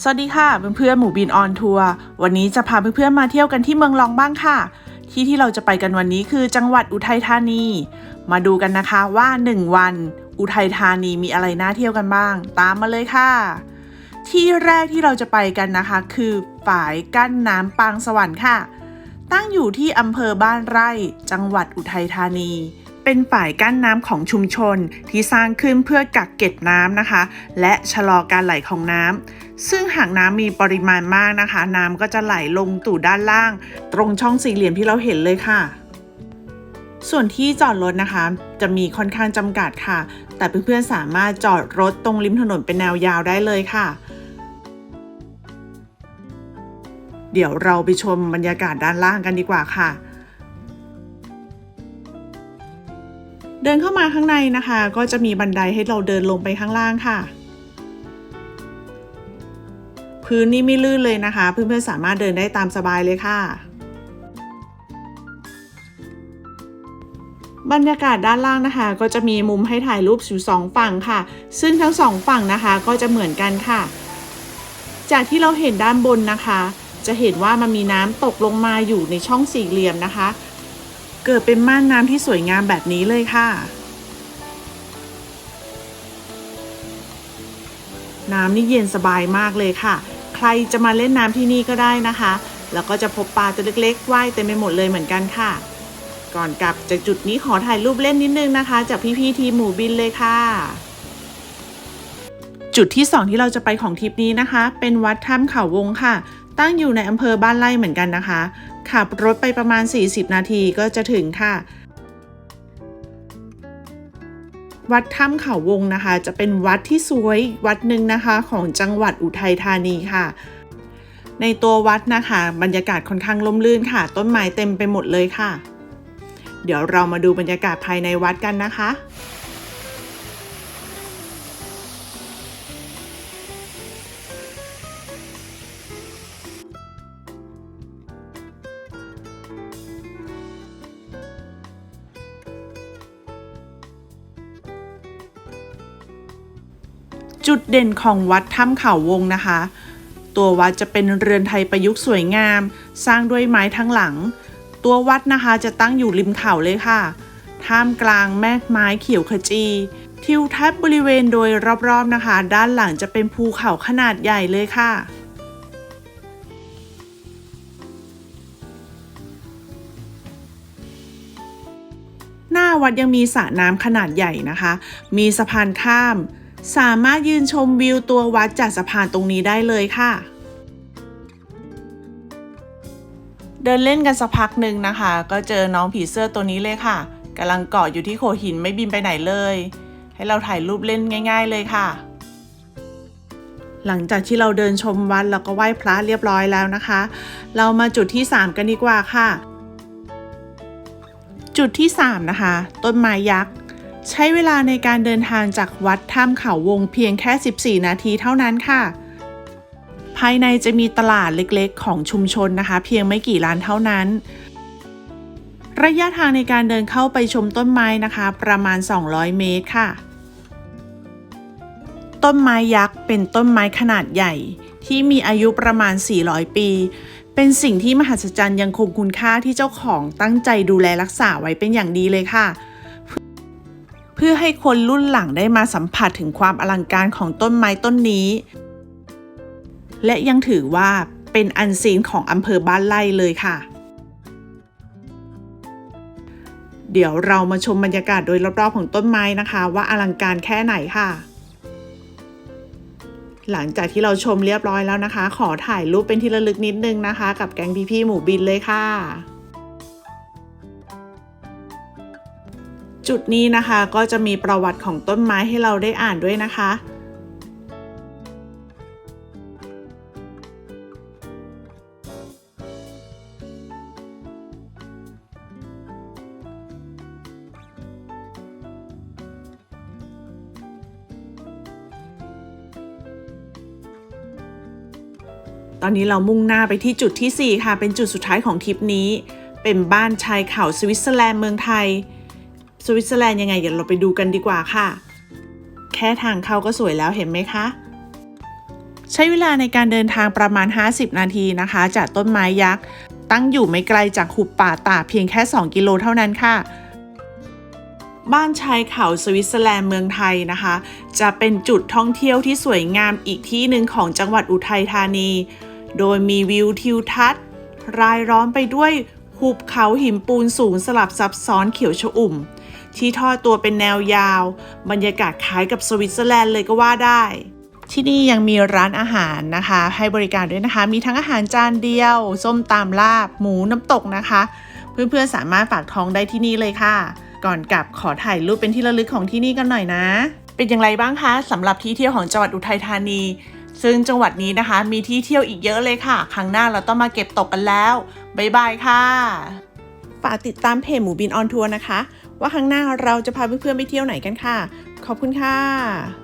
สวัสดีค่ะเพื่อนๆหมู่บินออนทัวร์วันนี้จะพาเพื่อนๆมาเที่ยวกันที่เมืองรองบ้างค่ะ ที่ที่เราจะไปกันวันนี้คือจังหวัดอุทัยธานี มาดูกันนะคะว่า 1 วัน อุทัยธานีมีอะไรน่าเที่ยวกันบ้าง ตามมาเลยค่ะ ที่แรกที่เราจะไปกันนะคะ คือฝายกั้นน้ำปางสวรรค์ค่ะ ตั้งอยู่ที่อำเภอบ้านไร่ จังหวัดอุทัยธานีเป็นฝายกั้นน้ำของชุมชนที่สร้างขึ้นเพื่อกักเก็บน้ำนะคะ และชะลอการไหลของน้ำ ซึ่งหากน้ำมีปริมาณมากนะคะ น้ำก็จะไหลลงตู่ด้านล่าง ตรงช่องสี่เหลี่ยมที่เราเห็นเลยค่ะ ส่วนที่จอดรถนะคะ จะมีค่อนข้างจำกัดค่ะ แต่เพื่อนๆสามารถจอดรถตรงริมถนนเป็นแนวยาวได้เลยค่ะ เดี๋ยวเราไปชมบรรยากาศด้านล่างกันดีกว่าค่ะเดินเข้ามาข้างในนะคะ ก็จะมีบันไดให้เราเดินลงไปข้างล่างค่ะ พื้นนี่ไม่ลื่นเลยนะคะ เพื่อนๆสามารถเดินได้ตามสบายเลยค่ะ บรรยากาศด้านล่างนะคะ ก็จะมีมุมให้ถ่ายรูปอยู่สองฝั่งค่ะ ซึ่งทั้งสองฝั่งนะคะก็จะเหมือนกันค่ะ จากที่เราเห็นด้านบนนะคะ จะเห็นว่ามันมีน้ำตกลงมาอยู่ในช่องสี่เหลี่ยมนะคะ เกิดเป็นม่านน้ำที่สวยงามแบบนี้เลยค่ะน้ำนี่เย็นสบายมากเลยค่ะ รจะมาเล่นน้ำที่นี่ก็ได้นะคะ แล้วก็จะพบปลาตัวเล็กๆว่ายเต็มไปหมดเลยเหมือนกันค่ะ ก่อนกลับจากจุดนี้ขอถ่ายรูปเล่นนิดนึงนะคะ จากพี่ๆทีมหมูบินเลยค่ะ จุดที่ 2 ที่เราจะไปของทริปนี้นะคะ เป็นวัดถ้ำเขาวงค่ะ ตั้งอยู่ในอำเภอบ้านไร่เหมือนกันนะคะ ขับรถไปประมาณ 40 นาทีก็จะถึงค่ะ วัดถ้ำเขาวงนะคะ จะเป็นวัดที่สวยวัดหนึ่งนะคะของจังหวัดอุทัยธานีค่ะ ในตัววัดนะคะ บรรยากาศค่อนข้างล่มลื่นค่ะ ต้นไม้เต็มไปหมดเลยค่ะ เดี๋ยวเรามาดูบรรยากาศภายในวัดกันนะคะ จุดเด่นของวัดถ้ำเขาวงนะคะ ตัววัดจะเป็นเรือนไทยประยุกต์สวยงาม สร้างด้วยไม้ทั้งหลัง ตัววัดนะคะจะตั้งอยู่ริมเขาเลยค่ะ ท่ามกลางแม่ไม้เขียวขจี ทิวทัศน์บริเวณโดยรอบๆนะคะ ด้านหลังจะเป็นภูเขาขนาดใหญ่เลยค่ะหน้าวัดยังมีสระน้ำขนาดใหญ่นะคะ มีสะพานข้าม สามารถยืนชมวิวตัววัดจากสะพานตรงนี้ได้เลยค่ะ เดินเล่นกันสักพักหนึ่งนะคะ ก็เจอน้องผีเสื้อตัวนี้เลยค่ะกำลังเกาะอยู่ที่โขดหินไม่บินไปไหนเลย ให้เราถ่ายรูปเล่นง่าย ๆ เลยค่ะ หลังจากที่เราเดินชมวัดแล้วก็ไหว้พระเรียบร้อยแล้วนะคะ เรามาจุดที่ 3 กันดีกว่าค่ะ จุดที่ 3 นะคะ ต้นไม้ยักษ์ ใช้เวลาในการเดินทางจากวัดถ้ำเขาวงเพียงแค่ 14 นาทีเท่านั้นค่ะ ภายในจะมีตลาดเล็กๆ ของชุมชนนะคะ เพียงไม่กี่ร้านเท่านั้น ระยะทางในการเดินเข้าไปชมต้นไม้นะคะ ประมาณ 200 เมตรค่ะ ต้นไม้ยักษ์เป็นต้นไม้ขนาดใหญ่ ที่มีอายุประมาณ 400 ปี เป็นสิ่งที่มหัศจรรย์ยังคงคุณค่าที่เจ้าของตั้งใจดูแลรักษาไว้เป็นอย่างดีเลยค่ะ พื่อให้คนรุ่นหลังได้มาสัมผัสถึงความอลังการของต้นไม้ต้นนี้ และยังถือว่าเป็นอันซีนของอำเภอบ้านไร่เลยค่ะ เดี๋ยวเรามาชมบรรยากาศโดยรอบๆของต้นไม้นะคะ ว่าอลังการแค่ไหนค่ะ หลังจากที่เราชมเรียบร้อยแล้วนะคะ ขอถ่ายรูปเป็นที่ระลึกนิดนึงนะคะ กับแก๊งพี่ๆหมูบินเลยค่ะ จุดนี้นะคะก็จะมีประวัติของต้นไม้ให้เราได้อ่านด้วยนะคะ ตอนนี้เรามุ่งหน้าไปที่จุดที่ 4 ค่ะ เป็นจุดสุดท้ายของทริปนี้ เป็นบ้านชายเขาสวิตเซอร์แลนด์เมืองไทย สวิตเซอร์แลนด์ยังไงเดี๋ยวเราไปดูกันดีกว่าค่ะ แค่ทางเข้าก็สวยแล้วเห็นไหมคะ ใช้เวลาในการเดินทางประมาณ 50 นาทีนะคะ จากต้นไม้ยักษ์ตั้งอยู่ไม่ไกลจากหุบป่าตาเพียงแค่ 2 กิโลเท่านั้นค่ะบ้านชายเขาสวิตเซอร์แลนด์เมืองไทยนะคะ จะเป็นจุดท่องเที่ยวที่สวยงามอีกที่หนึ่งของจังหวัดอุทัยธานี โดยมีวิวทิวทัศน์ รายล้อมไปด้วยหุบเขาหินปูนสูงสลับซับซ้อนเขียวชอุ่ม ที่ทอดตัวเป็นแนวยาว บรรยากาศคล้ายกับสวิตเซอร์แลนด์เลยก็ว่าได้ ที่นี่ยังมีร้านอาหารนะคะ ให้บริการด้วยนะคะ มีทั้งอาหารจานเดียว ส้มตำลาบ หมูน้ำตกนะคะ เพื่อนๆสามารถฝากท้องได้ที่นี่เลยค่ะ ก่อนกลับขอถ่ายรูปเป็นที่ระลึกของที่นี่กันหน่อยนะ เป็นอย่างไรบ้างคะสำหรับที่เที่ยวของจังหวัดอุทัยธานีซึ่งจังหวัดนี้นะคะ มีที่เที่ยวอีกเยอะเลยค่ะ ครั้งหน้าเราต้องมาเก็บตกกันแล้ว บ๊ายบายค่ะ ฝากติดตามเพจหมูบินออนทัวร์นะคะ ว่าครั้งหน้าเราจะพาเพื่อนๆไปเที่ยวไหนกันค่ะ ขอบคุณค่ะ